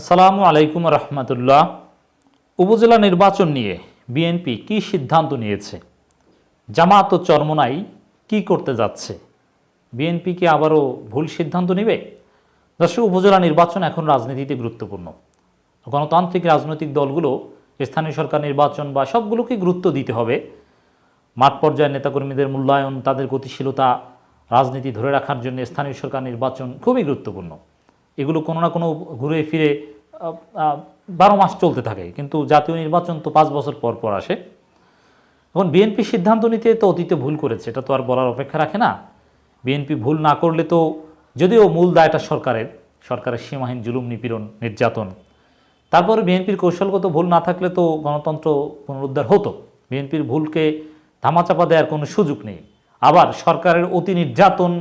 আসসালামু আলাইকুম রহমতুল্লাহ। উপজেলা নির্বাচন নিয়ে বিএনপি কি সিদ্ধান্ত নিয়েছে? জামাত ও চরমনাই কি করতে যাচ্ছে? বিএনপি কি আবারও ভুল সিদ্ধান্ত নেবে? দর্শক, উপজেলা নির্বাচন এখন রাজনীতিতে গুরুত্বপূর্ণ। গণতান্ত্রিক রাজনৈতিক দলগুলো স্থানীয় সরকার নির্বাচন বা সবগুলোকে গুরুত্ব দিতে হবে। মাঠ পর্যায়ের নেতাকর্মীদের মূল্যায়ন, তাদের গতিশীলতা, রাজনীতি ধরে রাখার জন্য স্থানীয় সরকার নির্বাচন খুবই গুরুত্বপূর্ণ। এগুলো কোনো না কোনো ঘুরে ফিরে বারো মাস চলতে থাকে। কিন্তু জাতীয় নির্বাচন তো পাঁচ বছর পর পর আসে। এখন বিএনপি সিদ্ধান্ত নিতে তো অতীতে ভুল করেছে, এটা তো আর বলার অপেক্ষা রাখে না। বিএনপি ভুল না করলে তো যদিও মূল দায়টা সরকারের সরকারের সীমাহীন জুলুম, নিপীড়ন, নির্যাতন। তারপরে বিএনপির কৌশলগত ভুল না থাকলে তো গণতন্ত্র পুনরুদ্ধার হতো। বিএনপির ভুলকে ধামাচাপা দেওয়ার কোনো সুযোগ নেই। আবার সরকারের অতি নির্যাতন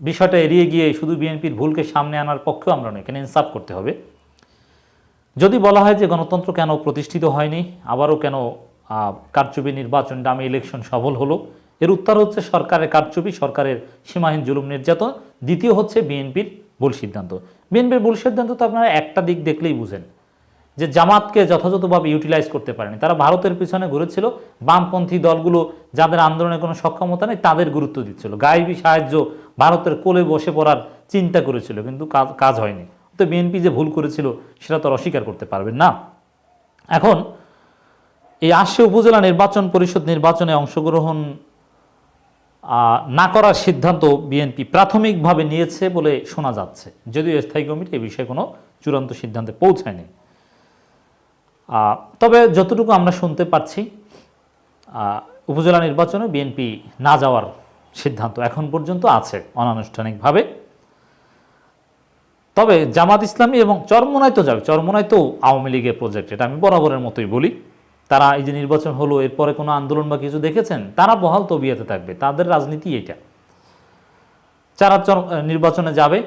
বিষয়টা এড়িয়ে গিয়ে শুধু বিএনপির ভুলকে সামনে আনার পক্ষেও আমরা নয় এখানে ইনসাফ করতে হবে। যদি বলা হয় যে গণতন্ত্র কেন প্রতিষ্ঠিত হয়নি, আবারও কেন কারচুপি নির্বাচন ডামে ইলেকশন সফল হলো, এর উত্তর হচ্ছে সরকারের কারচুপি, সরকারের সীমাহীন জুলুম নির্যাতন, দ্বিতীয় হচ্ছে বিএনপির ভুল সিদ্ধান্ত। বিএনপির ভুল সিদ্ধান্ত তো আপনারা একটা দিক দেখলেই বুঝেন, যে জামাতকে যথাযথভাবে ইউটিলাইজ করতে পারেনি। তারা ভারতের পিছনে ঘুরেছিল, বামপন্থী দলগুলো যাদের আন্দোলনে কোনো সক্ষমতা নেই, তাদের গুরুত্ব দিচ্ছিল। গায়েবী সাহায্য ভারতের কোলে বসে পড়ার চিন্তা করেছিল, কিন্তু কাজ হয়নি। তো বিএনপি যে ভুল করেছিল, সেটা তো অস্বীকার করতে পারবেন না। এখন এই আসছে উপজেলা নির্বাচন পরিষদ নির্বাচনে অংশগ্রহণ না করার সিদ্ধান্ত বিএনপি প্রাথমিকভাবে নিয়েছে বলে শোনা যাচ্ছে। যদিও স্থায়ী কমিটি এ বিষয়ে কোনো চূড়ান্ত সিদ্ধান্তে পৌঁছায়নি। তবে যতটুকু আমরা শুনতে পাচ্ছি উপজেলা নির্বাচনে বিএনপি না যাওয়ার সিদ্ধান্ত এখন পর্যন্ত আছে অনানুষ্ঠানিকভাবে। তবে জামাত ইসলামী এবং চরমোনায় তো যাবে চরমোনায় তো আওয়ামী লীগের প্রজেক্ট এটা আমি বরাবরের মতোই বলি। তারা এই যে নির্বাচন হলো, এরপরে কোনো আন্দোলন বা কিছু দেখেছেন, তারা বহাল তবিয়াতে থাকবে, তাদের রাজনীতি এটা। যারা নির্বাচনে যাবে,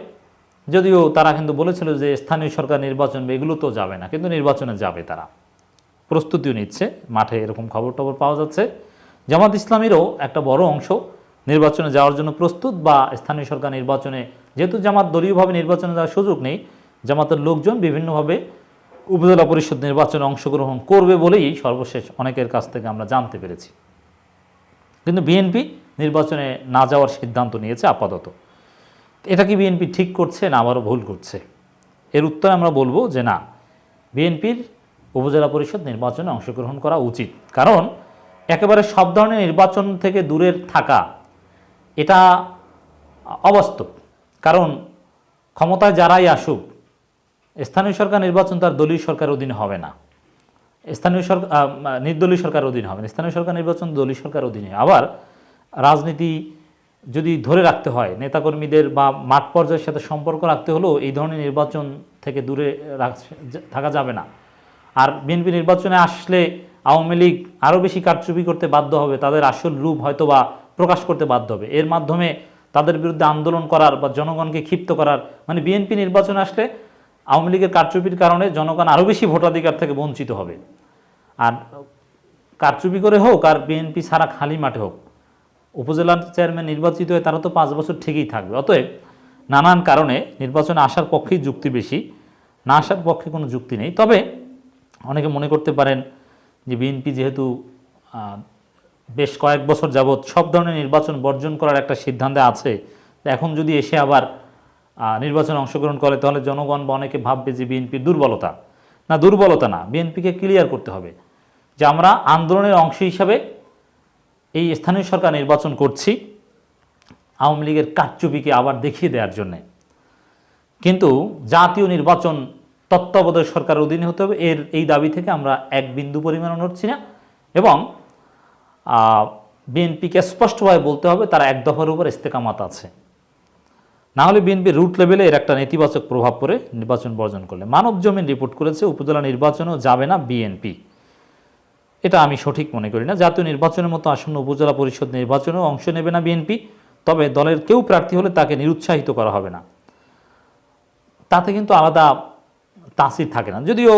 যদিও তারা কিন্তু বলেছিল যে স্থানীয় সরকার নির্বাচন, এগুলো তো যাবে না, কিন্তু নির্বাচনে যাবে তারা। প্রস্তুতিও নিচ্ছে, মাঠে এরকম খবর টবর পাওয়া যাচ্ছে। জামাত ইসলামীরও একটা বড় অংশ নির্বাচনে যাওয়ার জন্য প্রস্তুত বা স্থানীয় সরকার নির্বাচনে, যেহেতু জামাত দলীয়ভাবে নির্বাচনে যাওয়ার সুযোগ নেই, জামাতের লোকজন বিভিন্নভাবে উপজেলা পরিষদ নির্বাচনে অংশগ্রহণ করবে বলেই সর্বশেষ অনেকের কাছ থেকে আমরা জানতে পেরেছি। কিন্তু বিএনপি নির্বাচনে না যাওয়ার সিদ্ধান্ত নিয়েছে আপাতত। এটা কি বিএনপি ঠিক করছে না আবারও ভুল করছে? এর উত্তরে আমরা বলব যে না, বিএনপির উপজেলা পরিষদ নির্বাচনে অংশগ্রহণ করা উচিত। কারণ একেবারে সব ধরনের নির্বাচন থেকে দূরের থাকা এটা অবাস্তব। কারণ ক্ষমতায় যারাই আসুক, স্থানীয় সরকার নির্বাচন তার দলীয় সরকার অধীনে হবে না। স্থানীয় সরকার নির্দলীয় সরকার অধীনে হবে না। স্থানীয় সরকার নির্বাচন দলীয় সরকার অধীনে। আবার রাজনীতি যদি ধরে রাখতে হয়, নেতাকর্মীদের বা মাঠ পর্যায়ের সাথে সম্পর্ক রাখতে হলেও এই ধরনের নির্বাচন থেকে দূরে থাকা যাবে না। আর বিএনপি নির্বাচনে আসলে আওয়ামী লীগ আরও বেশি কারচুপি করতে বাধ্য হবে, তাদের আসল রূপ হয়তো বা প্রকাশ করতে বাধ্য হবে। এর মাধ্যমে তাদের বিরুদ্ধে আন্দোলন করার বা জনগণকে ক্ষিপ্ত করার মানে বিএনপি নির্বাচনে আসলে আওয়ামী লীগের কারচুপির কারণে জনগণ আরও বেশি ভোটাধিকার থেকে বঞ্চিত হবে। আর কারচুপি করে হোক আর বিএনপি সারা খালি মাঠে হোক উপজেলার চেয়ারম্যান নির্বাচিত হয়ে তারা তো পাঁচ বছর ঠিকই থাকবে। অতএব নানান কারণে নির্বাচনে আসার পক্ষেই যুক্তি বেশি, না আসার পক্ষে কোনো যুক্তি নেই। তবে অনেকে মনে করতে পারেন যে বিএনপি যেহেতু বেশ কয়েক বছর যাবৎ সব ধরনের নির্বাচন বর্জন করার একটা সিদ্ধান্তে আছে। এখন যদি এসে আবার নির্বাচনে অংশগ্রহণ করে, তাহলে জনগণ বা অনেকে ভাববে যে বিএনপির দুর্বলতা। না দুর্বলতা না, বিএনপিকে ক্লিয়ার করতে হবে যে আমরা আন্দোলনের অংশ হিসাবে এই স্থানীয় সরকার নির্বাচন করছি, আওয়ামী লীগের কারচুপিকে আবার দেখিয়ে দেওয়ার জন্যে। কিন্তু জাতীয় নির্বাচন তত্ত্বাবধায়ক সরকারের অধীনে হতে হবে, এর, এই দাবি থেকে আমরা এক বিন্দু পরিমাণও নড়ছি না এবং বিএনপিকে স্পষ্টভাবে বলতে হবে তারা এক দফার উপর ইস্তেকামাত আছে। না হলে বিএনপি রুট লেভেলে এর একটা নেতিবাচক প্রভাব পড়ে নির্বাচন বর্জন করলে। মানব জমিন রিপোর্ট করেছে, উপজেলা নির্বাচনও যাবে না বিএনপি। এটা আমি সঠিক মনে করি না। জাতীয় নির্বাচনের মতো আসন্ন উপজেলা পরিষদ নির্বাচনেও অংশ নেবে না বিএনপি, তবে দলের কেউ প্রার্থী হলে তাকে নিরুৎসাহিত করা হবে না। তাতে কিন্তু আলাদা তাসির থাকে না। যদিও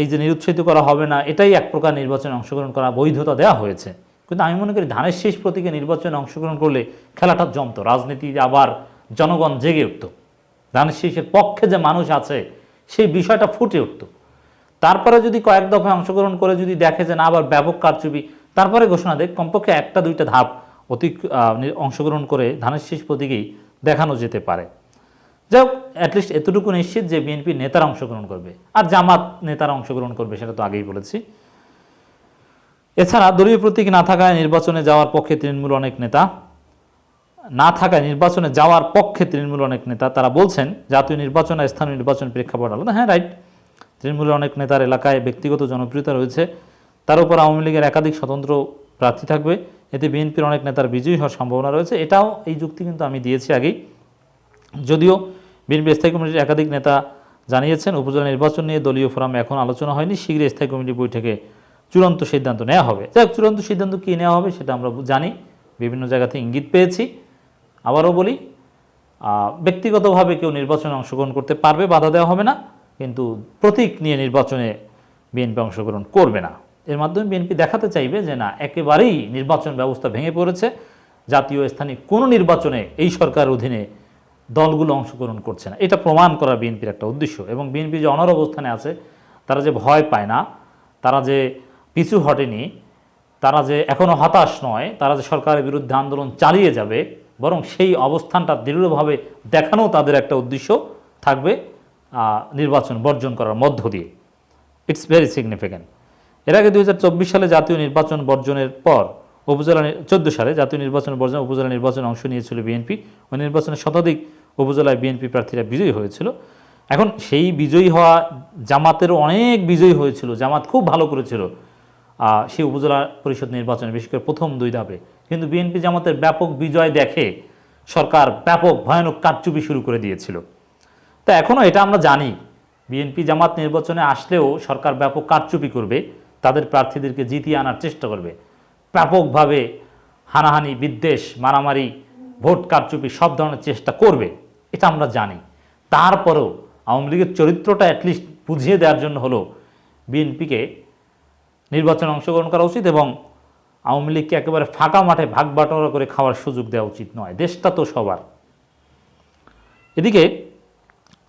এই যে নিরুৎসাহিত করা হবে না, এটাই এক প্রকার নির্বাচনে অংশগ্রহণ করা বৈধতা দেওয়া হয়েছে। কিন্তু আমি মনে করি ধানের শেষ প্রতীকে নির্বাচনে অংশগ্রহণ করলে খেলাটা জমতো, রাজনীতি আবার জনগণ জেগে উঠত। ধানের শেষের পক্ষে যে মানুষ আছে, সেই বিষয়টা ফুটে উঠতো। তারপরে যদি কয়েক দফায় অংশগ্রহণ করে যদি দেখে যে না, আবার ব্যাপক কারচুপি, তারপরে ঘোষণা দেয়, কমপক্ষে একটা, দুইটা ধাপ অতি অংশগ্রহণ করে ধানের শেষ প্রতীকেই দেখানো যেতে পারে। যাই হোক অ্যাটলিস্ট এতটুকু নিশ্চিত যে বিএনপি নেতারা অংশগ্রহণ করবে। আর জামাত নেতারা অংশগ্রহণ করবে সেটা তো আগেই বলেছি। এছাড়া দলীয় প্রতীক না থাকায় নির্বাচনে যাওয়ার পক্ষে তৃণমূল অনেক নেতা। না থাকায় নির্বাচনে যাওয়ার পক্ষে তৃণমূল অনেক নেতা। তারা বলছেন, জাতীয় নির্বাচন আর স্থানীয় নির্বাচন প্রেক্ষাপট আলাদা। হ্যাঁ রাইট তৃণমূলের অনেক নেতার এলাকায় ব্যক্তিগত জনপ্রিয়তা রয়েছে। তার উপর আওয়ামী লীগের একাধিক স্বতন্ত্র প্রার্থী থাকবে। এতে বিএনপির অনেক নেতার বিজয়ী হওয়ার সম্ভাবনা রয়েছে। এটাও এই যুক্তি কিন্তু আমি দিয়েছি আগেই। যদিও বিএনপি স্থায়ী কমিটির একাধিক নেতা জানিয়েছেন, উপজেলা নির্বাচন নিয়ে দলীয় ফোরাম এখন আলোচনা হয়নি। শীঘ্রই স্থায়ী কমিটি বৈঠকে চূড়ান্ত সিদ্ধান্ত নেওয়া হবে। যাই চূড়ান্ত সিদ্ধান্ত কী নেওয়া হবে সেটা আমরা জানি। বিভিন্ন জায়গাতে ইঙ্গিত পেয়েছি। আবারও বলি ব্যক্তিগতভাবে কেউ নির্বাচনে অংশগ্রহণ করতে পারবে, বাধা দেওয়া হবে না, কিন্তু প্রতীক নিয়ে নির্বাচনে বিএনপি অংশগ্রহণ করবে না। এর মাধ্যমে বিএনপি দেখাতে চাইবে যে না, একেবারেই নির্বাচন ব্যবস্থা ভেঙে পড়েছে। জাতীয় স্থানীয় কোনো নির্বাচনে এই সরকার অধীনে দলগুলো অংশগ্রহণ করছে না। এটা প্রমাণ করা বিএনপির একটা উদ্দেশ্য। এবং বিএনপি যে অনর অবস্থানে আছে, তারা যে ভয় পায় না, তারা যে পিছু হটেনি, তারা যে এখনও হতাশ নয়, তারা যে সরকারের বিরুদ্ধে আন্দোলন চালিয়ে যাবে, বরং সেই অবস্থানটা দৃঢ়ভাবে দেখানো তাদের একটা উদ্দেশ্য থাকবে নির্বাচন বর্জন করার মধ্য দিয়ে। ইটস ভেরি সিগনিফিক্যান্ট এর আগে দু হাজার চব্বিশ সালে জাতীয় নির্বাচন বর্জনের পর উপজেলা চোদ্দ সালে জাতীয় নির্বাচন বর্জন উপজেলা নির্বাচনে অংশ নিয়েছিল বিএনপি। ওই নির্বাচনে শতাধিক উপজেলায় বিএনপি প্রার্থীরা বিজয়ী হয়েছিল। এখন সেই বিজয়ী হওয়া জামাতেরও অনেক বিজয়ী হয়েছিল। জামাত খুব ভালো করেছিল। সেই উপজেলা পরিষদ নির্বাচনে, বিশেষ করে প্রথম দুই ধাপে। কিন্তু বিএনপি জামাতের ব্যাপক বিজয় দেখে সরকার ব্যাপক ভয়ানক কারচুপি শুরু করে দিয়েছিল। তা এখনও এটা আমরা জানি। বিএনপি জামাত নির্বাচনে আসলেও সরকার ব্যাপক কারচুপি করবে। তাদের প্রার্থীদেরকে জিতিয়ে আনার চেষ্টা করবে। ব্যাপকভাবে হানাহানি, বিদ্বেষ, মারামারি, ভোট কারচুপি সব ধরনের চেষ্টা করবে, এটা আমরা জানি। তারপরেও আওয়ামী লীগের চরিত্রটা অ্যাটলিস্ট বুঝিয়ে দেওয়ার জন্য হলো বিএনপিকে নির্বাচনে অংশগ্রহণ করা উচিত এবং আওয়ামী লীগকে একেবারে ফাঁকা মাঠে ভাগ বাটোয়ারা করে খাওয়ার সুযোগ দেওয়া উচিত নয়। দেশটা তো সবার। এদিকে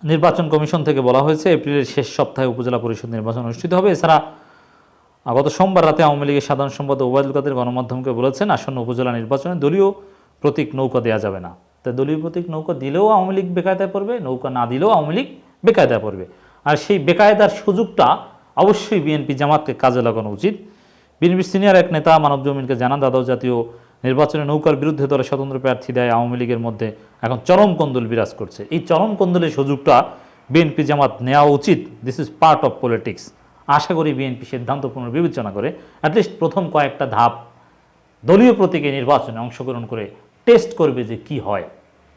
নির্বাচন কমিশন থেকে বলা হয়েছে, এপ্রিলের শেষ সপ্তাহে উপজেলা পরিষদ নির্বাচন অনুষ্ঠিত হবে। এছাড়া গত সোমবার রাতে আওয়ামী লীগের সাধারণ সম্পাদক ওবায়দুল কাদের গণমাধ্যমকে বলেছেন, আসন্ন উপজেলা নির্বাচনে দলীয় প্রতীক নৌকা দেওয়া যাবে না। তাই দলীয় প্রতীক নৌকা দিলেও আওয়ামী লীগ বেকায়দায় পড়বে, নৌকা না দিলেও আওয়ামী লীগ বেকায়দায় পড়বে। আর সেই বেকায়দার সুযোগটা অবশ্যই বিএনপি জামাতকে কাজে লাগানো উচিত। বিএনপির সিনিয়র এক নেতা মানব জমিনকে জানান দাদাও জাতীয় নির্বাচনে নৌকার বিরুদ্ধে দলে স্বতন্ত্র প্রার্থী দেয় আওয়ামী লীগের মধ্যে এখন চরম কন্দল বিরাজ করছে। এই চরম কন্দলের সুযোগটা বিএনপি জামাত নেওয়া উচিত। This is part of politics আশা করি বিএনপি সিদ্ধান্ত পুনর্বিবেচনা করে অ্যাটলিস্ট প্রথম কয়েকটা ধাপ দলীয় প্রতীকে নির্বাচনে অংশগ্রহণ করে টেস্ট করবে যে কি হয়।